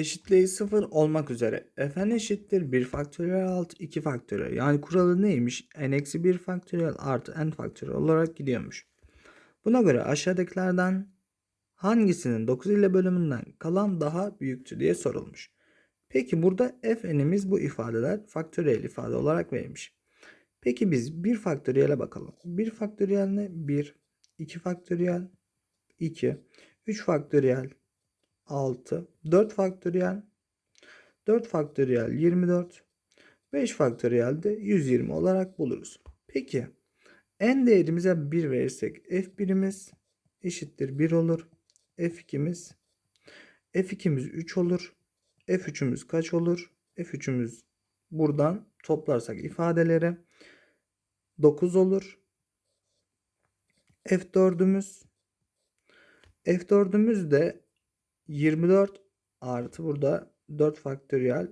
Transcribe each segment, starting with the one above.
eşitliği 0 olmak üzere fn eşittir 1 faktöriyel alt 2 faktöriyel. Yani kuralı neymiş? n eksi 1 faktöriyel artı n faktöriyel olarak gidiyormuş. Buna göre aşağıdakilerden hangisinin 9 ile bölümünden kalan daha büyüktür diye sorulmuş. Peki burada fn'imiz bu ifadeler faktöriyel ifade olarak verilmiş. Peki biz 1 faktöriyele bakalım. 1 faktöriyel ne? 1, 2 faktöriyel 2, 3 faktöriyel 6, 4 faktöriyel 4 faktöriyel 24, 5 faktöriyel de 120 olarak buluruz. Peki n değerimize 1 verirsek f1'imiz eşittir 1 olur. f2'miz f2'miz 3 olur. f3'ümüz kaç olur? f3'ümüz buradan toplarsak ifadeleri 9 olur. f4'ümüz f4'ümüz de 24 artı burada 4 faktöriyel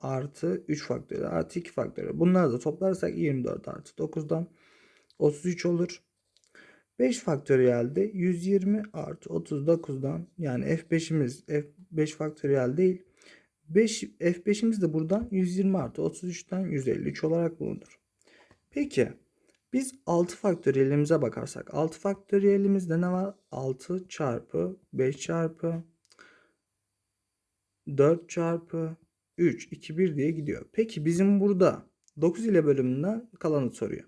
artı 3 faktöriyel artı 2 faktöriyel. Bunları da toplarsak 24 artı 9'dan 33 olur. 5 faktöriyel de 120 artı 39'dan yani f5'imiz f5 faktöriyel değil. 5 f5'imiz de buradan 120 artı 33'ten 153 olarak bulunur. Peki biz 6 faktöriyelimize bakarsak 6 faktöriyelimizde ne var? 6 çarpı 5 çarpı 4 çarpı 3 2 1 diye gidiyor. Peki bizim burada 9 ile bölümünden kalanı soruyor.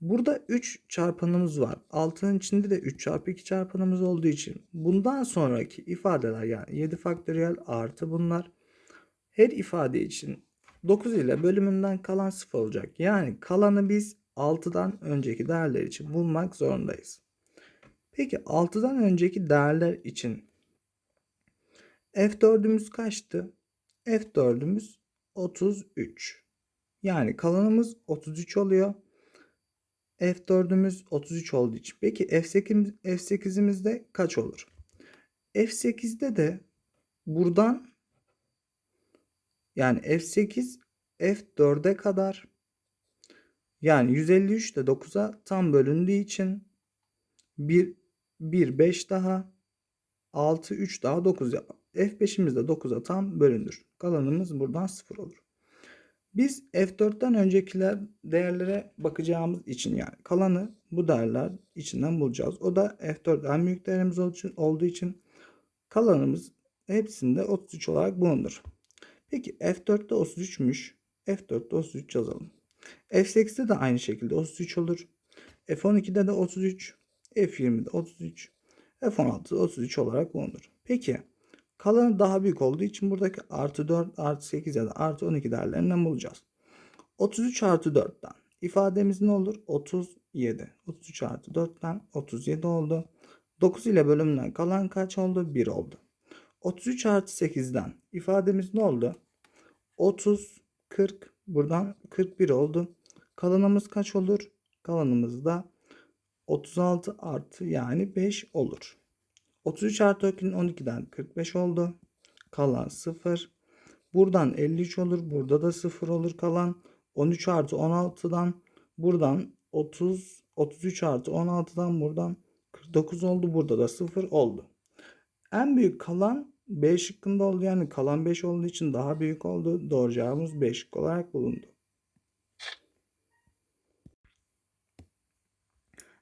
Burada 3 çarpanımız var. 6'nın içinde de 3 çarpı 2 çarpanımız olduğu için bundan sonraki ifadeler yani 7 faktöriyel artı bunlar her ifade için 9 ile bölümünden kalan 0 olacak. Yani kalanı biz 6'dan önceki değerler için bulmak zorundayız. Peki 6'dan önceki değerler için F4'ümüz kaçtı? F4'ümüz 33. Yani kalanımız 33 oluyor. F4'ümüz 33 olduğu için. Peki F8, F8'imizde kaç olur? F8'de de buradan yani F8 F4'e kadar yani 153 de 9'a tam bölündüğü için 1 1 5 daha 6 3 daha 9 yapar. F5'imiz de 9'a tam bölünür. Kalanımız buradan 0 olur. Biz F4'ten öncekiler değerlere bakacağımız için yani kalanı bu değerler içinden bulacağız. O da F4 en büyük değerimiz olduğu için kalanımız hepsinde 33 olarak bulunur. Peki F4'te 33'müş. F4'te 33 yazalım. F8'de de aynı şekilde 33 olur. F12'de de 33. F20'de 33. F16'da 33 olarak bulunur. Peki kalanı daha büyük olduğu için buradaki artı 4 artı 8 ya da artı 12 değerlerinden bulacağız. 33 artı 4'ten ifademiz ne olur? 37. 33 artı 4'ten 37 oldu. 9 ile bölümünden kalan kaç oldu? 1 oldu. 33 artı 8'den ifademiz ne oldu? 30, 40, buradan 41 oldu. Kalanımız kaç olur? Kalanımız da 36 artı yani 5 olur. 33 artı 12'den 45 oldu. Kalan 0. Buradan 53 olur. Burada da 0 olur kalan. 13 artı 16'dan buradan 30 33 artı 16'dan buradan 49 oldu. Burada da 0 oldu. En büyük kalan B şıkkında oldu. Yani kalan 5 olduğu için daha büyük oldu. Doğru cevabımız B şıkkı olarak bulundu.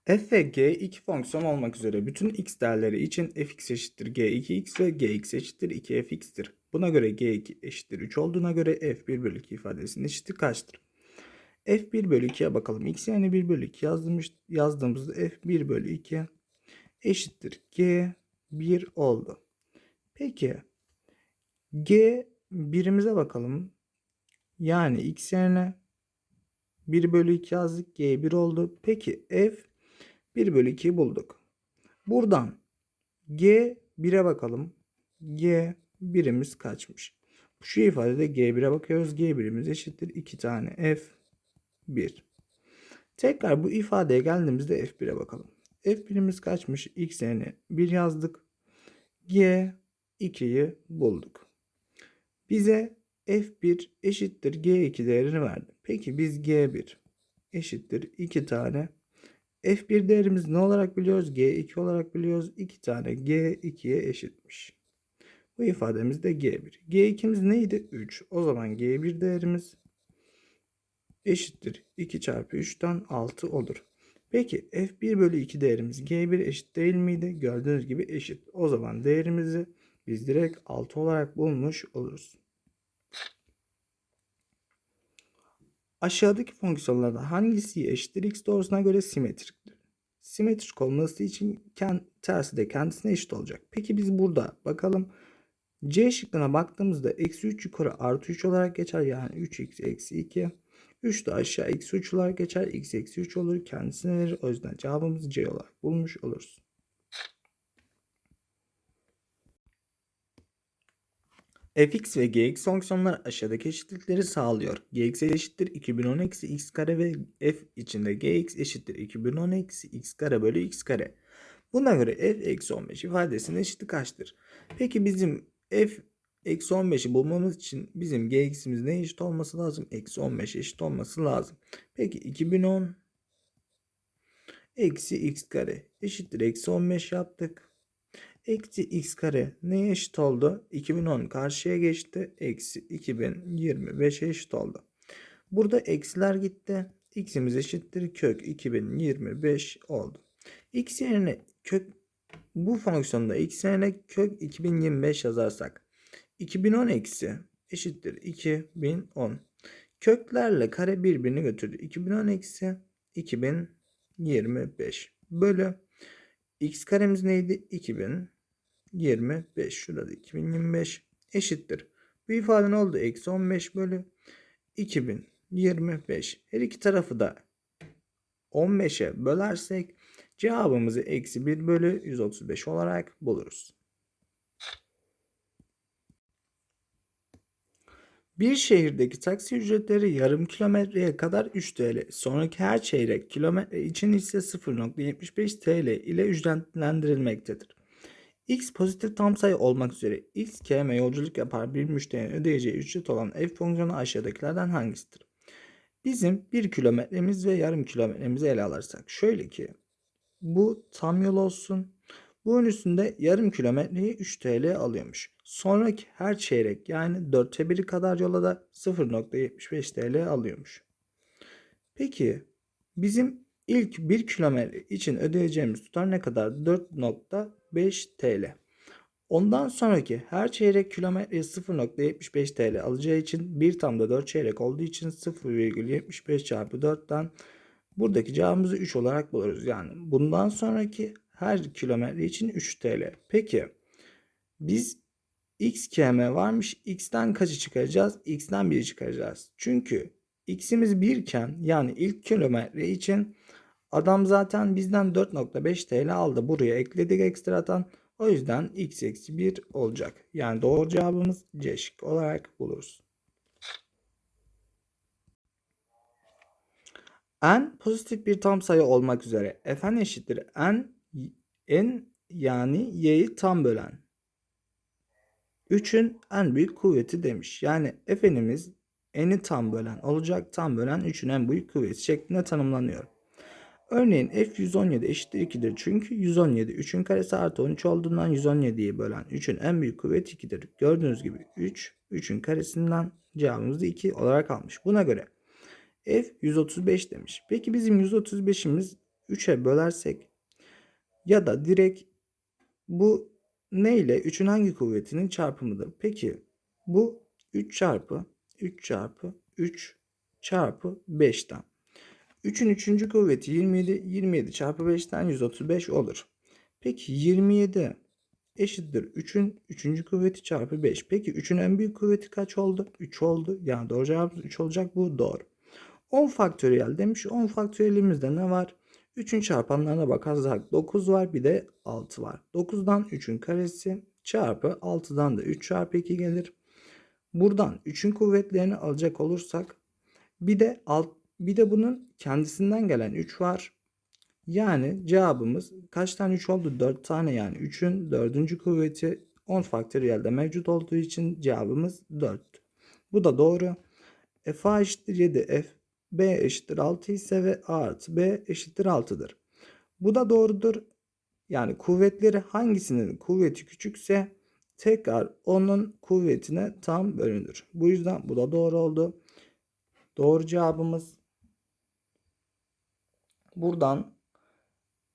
f ve g iki fonksiyon olmak üzere bütün x değerleri için fx eşittir g2x ve gx eşittir 2fx'tir. Buna göre g2 eşittir 3 olduğuna göre f1 bölü 2 ifadesinin eşittir kaçtır? f1 bölü 2'ye bakalım. x yani 1 bölü 2 yazdığımız, yazdığımızda f1 bölü 2 eşittir g1 oldu. Peki g birimize bakalım. Yani x yerine 1 bölü 2 yazdık. G1 oldu. Peki f 1 bölü 2'yi bulduk. Buradan G 1'e bakalım. G birimiz kaçmış? Şu ifadede G1'e bakıyoruz. G birimiz eşittir 2 tane F 1. Tekrar bu ifadeye geldiğimizde F1'e bakalım. F1'imiz kaçmış? X yerine 1 yazdık. G 2'yi bulduk. Bize F1 eşittir G2 değerini verdi. Peki biz G1 eşittir 2 tane F1 değerimiz ne olarak biliyoruz? G2 olarak biliyoruz. 2 tane G2'ye eşitmiş. Bu ifademiz de G1. G2'miz neydi? 3. O zaman G1 değerimiz eşittir 2 çarpı 3'ten 6 olur. Peki F1 bölü 2 değerimiz G1 eşit değil miydi? Gördüğünüz gibi eşit. O zaman değerimizi biz direkt 6 olarak bulmuş oluruz. Aşağıdaki fonksiyonlardan hangisi eşittir x doğrusuna göre simetriktir? Simetrik olması için kend, tersi de kendisine eşit olacak. Peki biz burada bakalım. C şıkkına baktığımızda eksi 3 yukarı artı 3 olarak geçer. Yani 3x eksi 2. 3 de aşağı eksi 3 olarak geçer. x eksi 3 olur. Kendisine verir. O yüzden cevabımızı C olarak bulmuş oluruz. Fx ve gx fonksiyonlar aşağıdaki eşitlikleri sağlıyor. gx eşittir 2010 eksi x kare ve f içinde gx eşittir 2010 eksi x kare bölü x kare. Buna göre f eksi 15 ifadesinin eşitliği kaçtır? Peki bizim f eksi 15'i bulmamız için bizim gx'imiz ne eşit olması lazım? Eksi 15 eşit olması lazım. Peki 2010 eksi x kare eşittir eksi 15 yaptık. Eksi x kare neye eşit oldu? 2010 karşıya geçti. Eksi 2025 eşit oldu. Burada eksiler gitti. x'imiz eşittir kök 2025 oldu. x yerine kök bu fonksiyonda x yerine kök 2025 yazarsak 2010 eksi eşittir 2010. Köklerle kare birbirini götürdü. 2010 eksi 2025 bölü x karemiz neydi? 2025. Şurada 2025 eşittir. Bu ifade ne oldu? Eksi 15 bölü 2025. Her iki tarafı da 15'e bölersek cevabımızı eksi 1 bölü 135 olarak buluruz. Bir şehirdeki taksi ücretleri yarım kilometreye kadar 3 TL. Sonraki her çeyrek kilometre için ise 0.75 TL ile ücretlendirilmektedir. X pozitif tam sayı olmak üzere X km yolculuk yapar bir müşterinin ödeyeceği ücret olan f fonksiyonu aşağıdakilerden hangisidir? Bizim 1 kilometremiz ve yarım kilometremizi ele alırsak şöyle ki bu tam yol olsun. Bunun üstünde yarım kilometreyi 3 TL alıyormuş. Sonraki her çeyrek yani 4'te 1 kadar yola da 0.75 TL alıyormuş. Peki bizim ilk 1 kilometre için ödeyeceğimiz tutar ne kadar? 4.5 TL. Ondan sonraki her çeyrek kilometreye 0.75 TL alacağı için bir tam da 4 çeyrek olduğu için 0,75 çarpı 4'ten buradaki cevabımızı 3 olarak buluruz. Yani bundan sonraki her kilometre için 3 TL. Peki biz x km varmış. X'ten kaçı çıkaracağız? X'ten 1'i çıkaracağız. Çünkü x'imiz 1 iken yani ilk kilometre için adam zaten bizden 4.5 TL aldı. Buraya ekledik ekstradan. O yüzden x eksi 1 olacak. Yani doğru cevabımız C şık olarak buluruz. n pozitif bir tam sayı olmak üzere fn eşittir n n yani y'yi tam bölen 3'ün en büyük kuvveti demiş. Yani fn'imiz n'i tam bölen olacak. Tam bölen 3'ün en büyük kuvveti şeklinde tanımlanıyor. Örneğin f 117 eşittir 2'dir. Çünkü 117 3'ün karesi artı 13 olduğundan 117'yi bölen 3'ün en büyük kuvveti 2'dir. Gördüğünüz gibi 3 3'ün karesinden cevabımız da 2 olarak almış. Buna göre f 135 demiş. Peki bizim 135'imiz 3'e bölersek ya da direkt bu ne ile 3'ün hangi kuvvetinin çarpımıdır? Peki bu 3 çarpı 3 çarpı 3 çarpı 5'ten. 3'ün 3. kuvveti 27. 27 çarpı 5'ten 135 olur. Peki 27 eşittir 3'ün 3. kuvveti çarpı 5. Peki 3'ün en büyük kuvveti kaç oldu? 3 oldu. Yani doğru cevabımız 3 olacak. Bu doğru. 10 faktöriyel demiş. 10 faktöriyelimizde ne var? 3'ün çarpanlarına bakarsak 9 var bir de 6 var. 9'dan 3'ün karesi çarpı 6'dan da 3 çarpı 2 gelir. Buradan 3'ün kuvvetlerini alacak olursak bir de alt, bir de bunun kendisinden gelen 3 var. Yani cevabımız kaç tane 3 oldu? 4 tane yani 3'ün 4. kuvveti 10 faktöriyelde mevcut olduğu için cevabımız 4. Bu da doğru. F eşittir 7 F B eşittir 6 ise ve A artı B eşittir 6'dır. Bu da doğrudur. Yani kuvvetleri hangisinin kuvveti küçükse tekrar onun kuvvetine tam bölünür. Bu yüzden bu da doğru oldu. Doğru cevabımız buradan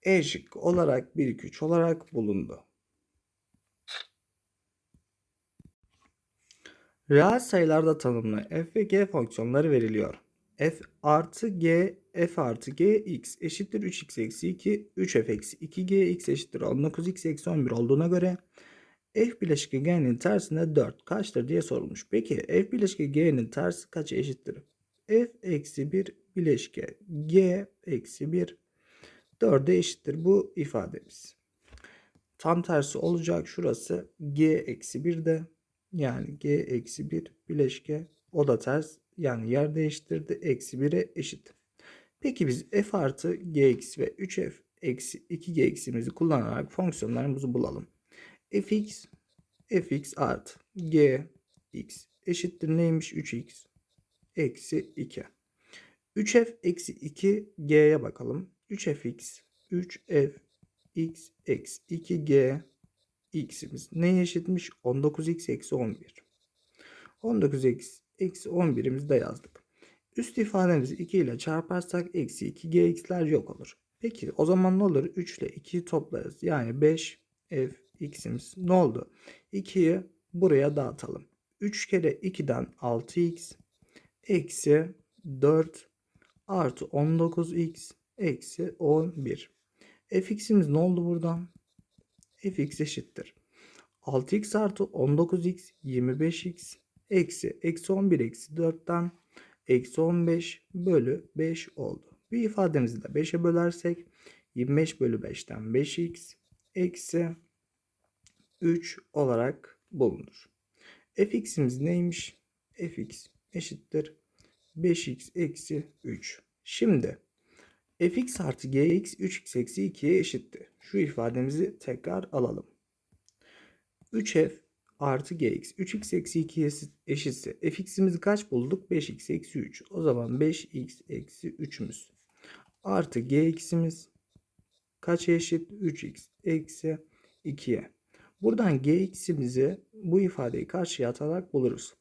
E şıkkı olarak 1 2 3 olarak bulundu. Reel sayılarda tanımlı f ve g fonksiyonları veriliyor. F artı g f artı g x eşittir 3x eksi 2 3f eksi 2g x eşittir 19x eksi 11 olduğuna göre f bileşiki g'nin tersine 4 kaçtır diye sorulmuş. Peki f bileşiki g'nin tersi kaça eşittir? f eksi 1 bileşike g eksi 1 4'e eşittir bu ifademiz. Tam tersi olacak şurası g eksi 1'de yani g eksi 1 bileşke o da ters yani yer değiştirdi eksi 1'e eşit. Peki biz f artı gx ve 3f eksi 2g eksimizi kullanarak fonksiyonlarımızı bulalım. fx fx artı gx eşittir neymiş 3x eksi 2. 3f eksi 2g'ye bakalım. 3fx 3f x eksi 2g x'imiz neye eşitmiş? 19x eksi 11. 19x eksi 11'imizi de yazdık. Üst ifademizi 2 ile çarparsak eksi 2gx'ler yok olur. Peki o zaman ne olur? 3 ile 2'yi toplarız. Yani 5 f x'imiz ne oldu? 2'yi buraya dağıtalım. 3 kere 2'den 6x eksi 4 artı 19x eksi 11. fx'imiz ne oldu buradan? fx eşittir. 6x artı 19x 25x eksi eksi 11 eksi 4'ten eksi 15 bölü 5 oldu. Bir ifademizi de 5'e bölersek 25 bölü 5'ten 5x eksi 3 olarak bulunur. fx'imiz neymiş? fx eşittir 5x eksi 3. Şimdi fx artı gx 3x eksi 2'ye eşitti. Şu ifademizi tekrar alalım. 3f artı gx 3x eksi 2'ye eşitse fx'imizi kaç bulduk? 5x eksi 3. O zaman 5x eksi 3'ümüz artı gx'imiz kaça eşit? 3x eksi 2'ye. Buradan gx'imizi bu ifadeyi karşıya atarak buluruz.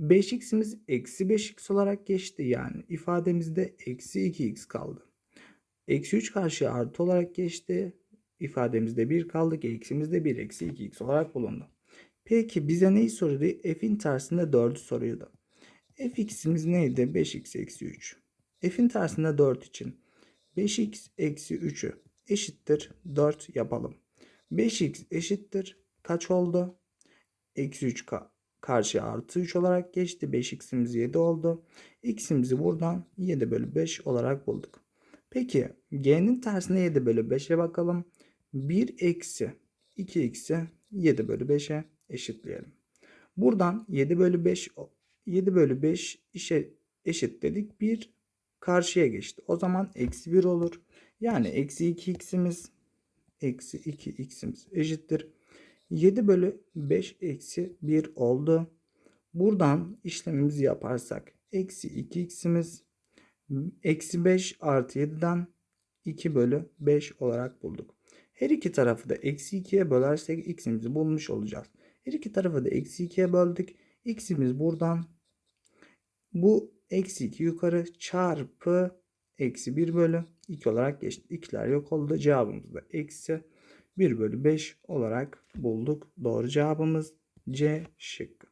5x'imiz eksi 5x olarak geçti. Yani ifademizde eksi 2x kaldı. Eksi 3 karşıya artı olarak geçti. İfademizde 1 kaldı. X'imizde 1 eksi 2x olarak bulundu. Peki bize neyi soruyordu? F'in tersinde 4'ü soruyordu. Fx'imiz neydi? 5x eksi 3. F'in tersinde 4 için 5x eksi 3'ü eşittir 4 yapalım. 5x eşittir kaç oldu? Eksi 3 ka karşıya artı 3 olarak geçti. 5x'imiz 7 oldu. x'imizi buradan 7 bölü 5 olarak bulduk. Peki g'nin tersine 7 bölü 5'e bakalım. 1 eksi 2x'i 7 bölü 5'e eşitleyelim. Buradan 7 bölü 5 7 bölü 5 işe eşit dedik. 1 karşıya geçti. O zaman eksi 1 olur. Yani eksi 2x'imiz eksi 2x'imiz eşittir. 7 bölü 5 eksi 1 oldu. Buradan işlemimizi yaparsak eksi 2x'imiz eksi 5 artı 7'den 2 bölü 5 olarak bulduk. Her iki tarafı da eksi 2'ye bölersek x'imizi bulmuş olacağız. Her iki tarafı da eksi 2'ye böldük. x'imiz buradan bu eksi 2 yukarı çarpı eksi 1 bölü 2 olarak geçti. 2'ler yok oldu. Cevabımız da eksi 1 bölü 5 olarak bulduk. Doğru cevabımız C şıkkı.